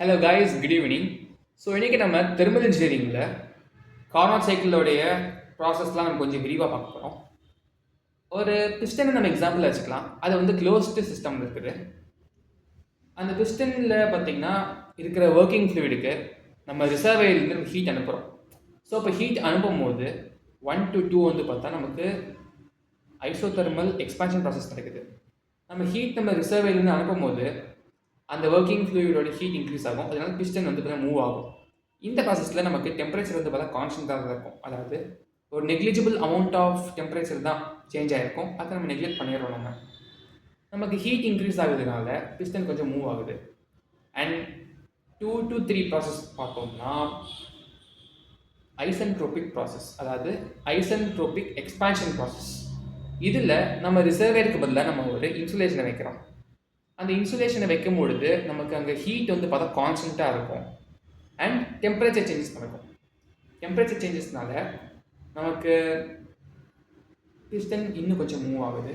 Hello guys good evening so இன்றைக்கி நம்ம thermal இன்ஜினியரிங்கில் Carnot சைக்கிளோடைய ப்ராசஸ்லாம் நம்ம கொஞ்சம் விரிவாக பார்க்க போகிறோம் ஒரு பிஸ்டனை நம்ம எக்ஸாம்பிள் வச்சுக்கலாம். அது வந்து க்ளோஸ்டு சிஸ்டம் இருக்குது. அந்த பிஸ்டனில் பார்த்தீங்கன்னா இருக்கிற ஒர்க்கிங் ஃப்ளூயிடுக்கு நம்ம ரிசர்வேலேருந்து நம்ம ஹீட் அனுப்புகிறோம் ஸோ இப்போ ஹீட் அனுப்பும் போது ஒன் டு டூ வந்து பார்த்தா நமக்கு ஐசோதெர்மல் எக்ஸ்பான்ஷன் ப்ராசஸ் நடக்குது. நம்ம ஹீட் நம்ம ரிசர்வேலேருந்து அனுப்பும் போது அந்த ஒர்க்கிங் ஃப்ளூயிடோட ஹீட் இன்க்ரீஸ் ஆகும். அதனால பிஸ்டன் வந்து பார்த்தா மூவ் ஆகும். இந்த ப்ராசஸில் நமக்கு டெம்பரேச்சர் வந்து பார்த்தா கான்ஸ்டன்ட்டாக தான் இருக்கும். அதாவது ஒரு நெக்லிஜிபிள் அமௌண்ட் ஆஃப் டெம்பரேச்சர் தான் சேஞ்ச் ஆகிருக்கும் அதை நம்ம நெக்லெக்ட் பண்ணிடுறோம் நம்ம. நமக்கு ஹீட் இன்க்ரீஸ் ஆகுதுனால பிஸ்டன் கொஞ்சம் மூவ் ஆகுது. And two to three process பார்த்தோம்னா ஐசன்ட்ரோபிக் ப்ராசஸ் அதாவது ஐசன்ட்ரோபிக் எக்ஸ்பான்ஷன் ப்ராசஸ் இதில் நம்ம ரிசர்வேருக்கு பதிலாக நம்ம ஒரு இன்சுலேஷனை வைக்கிறோம். அந்த இன்சுலேஷனை வைக்கும் பொழுது நமக்கு அங்கே ஹீட் வந்து பார்த்தா கான்ஸ்டண்ட்டாக இருக்கும். அண்ட் டெம்பரேச்சர் சேஞ்சஸ் நடக்கும். டெம்பரேச்சர் சேஞ்சஸ்னால நமக்கு பிஸ்டன் இன்னும் கொஞ்சம் மூவ் ஆகுது.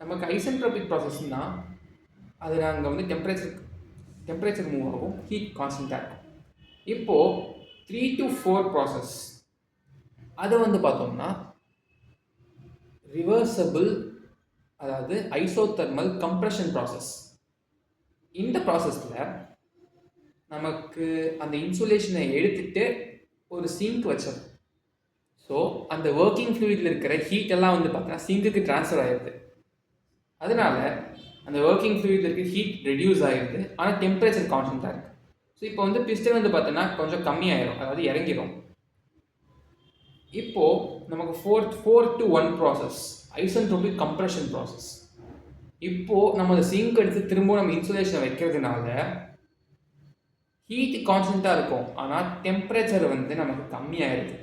நமக்கு ஐசென்ட்ரோபிக் ப்ராசஸ்னால் அது நாங்கள் வந்து டெம்பரேச்சர் டெம்பரேச்சர் மூவ் ஆகும் ஹீட் கான்ஸ்டண்ட்டாக இருக்கும். இப்போது த்ரீ டு ஃபோர் ப்ராசஸ் அதை வந்து பார்த்தோம்னா ரிவர்சபிள் அதாவது ஐசோதெர்மல் கம்ப்ரெஷன் ப்ராசஸ் இந்த ப்ராசஸில் நமக்கு அந்த இன்சுலேஷனை எடுத்துட்டு ஒரு சிங்க் வச்சிடும் ஸோ அந்த ஒர்க்கிங் ஃப்ளூயிடில் இருக்கிற ஹீட் எல்லாம் வந்து பார்த்தீங்கன்னா சிங்குக்கு ட்ரான்ஸ்ஃபர் ஆயிடுது அதனால அந்த ஒர்க்கிங் ஃப்ளூயிடில் இருக்க ஹீட் ரெடியூஸ் ஆகிடுது ஆனால் டெம்பரேச்சர் கான்ஸ்டண்ட்டாக இருக்குது ஸோ இப்போ வந்து பிஸ்டன் வந்து பார்த்தோன்னா கொஞ்சம் கம்மியாயிரும். அதாவது இறங்கிடும் இப்போது நமக்கு four four to one process isentropic compression process இப்போது நம்ம அந்த சிங்க் எடுத்து திரும்ப நம்ம இன்சுலேஷனை வைக்கிறதுனால ஹீட் கான்ஸ்டண்ட்டாக இருக்கும். ஆனால் டெம்பரேச்சர் வந்து நமக்கு கம்மியாகிடுது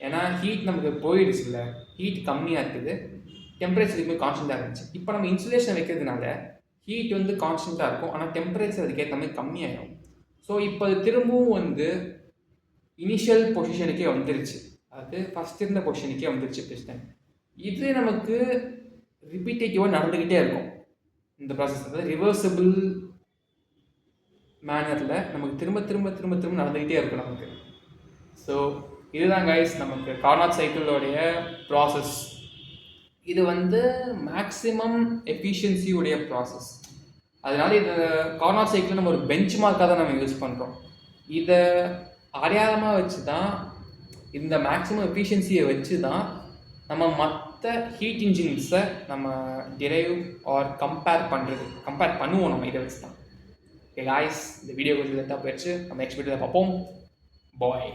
ஏன்னா ஹீட் நமக்கு போயிடுச்சு இல்லை ஹீட் கம்மியாக இருக்குது டெம்பரேச்சர் இதுமே கான்ஸ்டண்ட்டாக இருந்துச்சு. இப்போ நம்ம இன்சுலேஷன் வைக்கிறதுனால ஹீட் வந்து கான்ஸ்டண்ட்டாக இருக்கும். ஆனால் டெம்பரேச்சர் அதுக்கேற்ற மாதிரி கம்மியாயிடும் ஸோ இப்போ அது திரும்பவும் வந்து இனிஷியல் பொசிஷனுக்கே வந்துருச்சு. அது ஃபஸ்ட் இருந்த பொசிஷனுக்கே வந்துருச்சு பிஸ்டன் இது நமக்கு ரிப்பீட்டேட்டிவாக நடந்துக்கிட்டே இருக்கும். இந்த ப்ராசஸ் அதாவது ரிவர்சபிள் மேனரில் நமக்கு திரும்ப திரும்ப திரும்ப திரும்ப நடந்துக்கிட்டே இருக்கும் நமக்கு. ஸோ இதுதான் கைஸ் நமக்கு கார்னாட் சைக்கிளோடைய ப்ராசஸ் இது வந்து மேக்ஸிமம் எஃபிஷியன்சியுடைய ப்ராசஸ் அதனால் இது கார்னாட் சைக்கிள் நம்ம ஒரு பெஞ்ச் மார்க்காக தான் நம்ம யூஸ் பண்ணுறோம் இதை அடையாளமாக வச்சு தான் இந்த மேக்ஸிமம் எஃபிஷியன்சியை வச்சு தான் நம்ம மற்ற ஹீட் இன்ஜின்ஸை நம்ம டிரைவ் ஆர் கம்பேர் பண்ணுறது கம்பேர் பண்ணுவோம் நம்ம இதை வச்சு தான் ஓகே காய்ஸ் இந்த வீடியோ கொஞ்சம் லெத்தாக போயிடுச்சு. நம்ம நெக்ஸ்ட் வீடியோவில் பார்ப்போம். பாய்